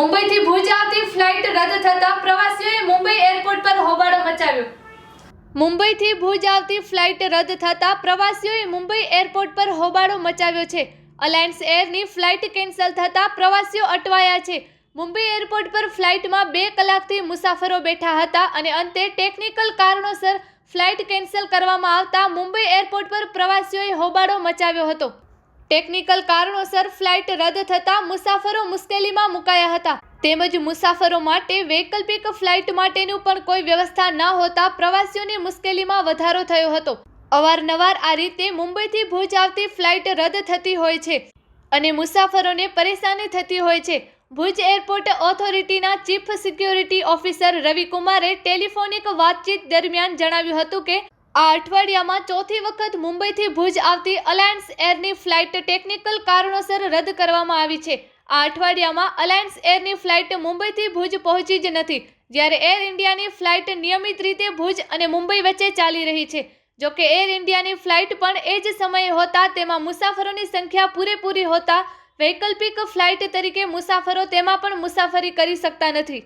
મુંબઈથી ભુજ આવતી ફ્લાઇટ રદ થતા પ્રવાસીઓએ મુંબઈ એરપોર્ટ પર હોબાળો મચાવ્યો. મુંબઈથી ભુજ આવતી ફ્લાઇટ રદ થતા પ્રવાસીઓએ મુંબઈ એરપોર્ટ પર હોબાળો મચાવ્યો છે. અલાયન્સ એરની ફ્લાઇટ કેન્સલ થતા પ્રવાસીઓ અટવાયા છે. મુંબઈ એરપોર્ટ પર ફ્લાઇટમાં બે કલાકથી મુસાફરો બેઠા હતા અને અંતે ટેકનિકલ કારણોસર ફ્લાઇટ કેન્સલ કરવામાં આવતા મુંબઈ એરપોર્ટ પર પ્રવાસીઓએ હોબાળો મચાવ્યો હતો. ટેકનિકલ કારણોસર ફ્લાઇટ રદ થતાં મુસાફરો મુશ્કેલીમાં મુકાયા હતા. તેમજ મુસાફરો માટે વૈકલ્પિક ફ્લાઇટ માટેનું પણ કોઈ વ્યવસ્થા ન હોતા પ્રવાસીઓની મુશ્કેલીમાં વધારો થયો હતો. અવારનવાર આ રીતે મુંબઈથી ભુજ આવતી ફ્લાઇટ રદ થતી હોય છે અને મુસાફરોને પરેશાની થતી હોય છે. ભુજ એરપોર્ટ ઓથોરિટીના ચીફ સિક્યોરિટી ઓફિસર રવિકુમારે ટેલિફોનિક વાતચીત દરમિયાન જણાવ્યું હતું કે આ અઠવાડિયામાં ચોથી વખત મુંબઈથી ભુજ આવતી અલાયન્સ એરની ફ્લાઇટ ટેકનિકલ કારણોસર રદ કરવામાં આવી છે. આ અઠવાડિયામાં અલાયન્સ એરની ફ્લાઇટ મુંબઈથી ભુજ પહોંચી જ નથી, જ્યારે એર ઇન્ડિયાની ફ્લાઇટ નિયમિત રીતે ભુજ અને મુંબઈ વચ્ચે ચાલી રહી છે. જો કે એર ઇન્ડિયાની ફ્લાઇટ પણ એ જ સમયે હોતા તેમાં મુસાફરોની સંખ્યા પૂરેપૂરી હોતા વૈકલ્પિક ફ્લાઇટ તરીકે મુસાફરો તેમાં પણ મુસાફરી કરી શકતા નથી.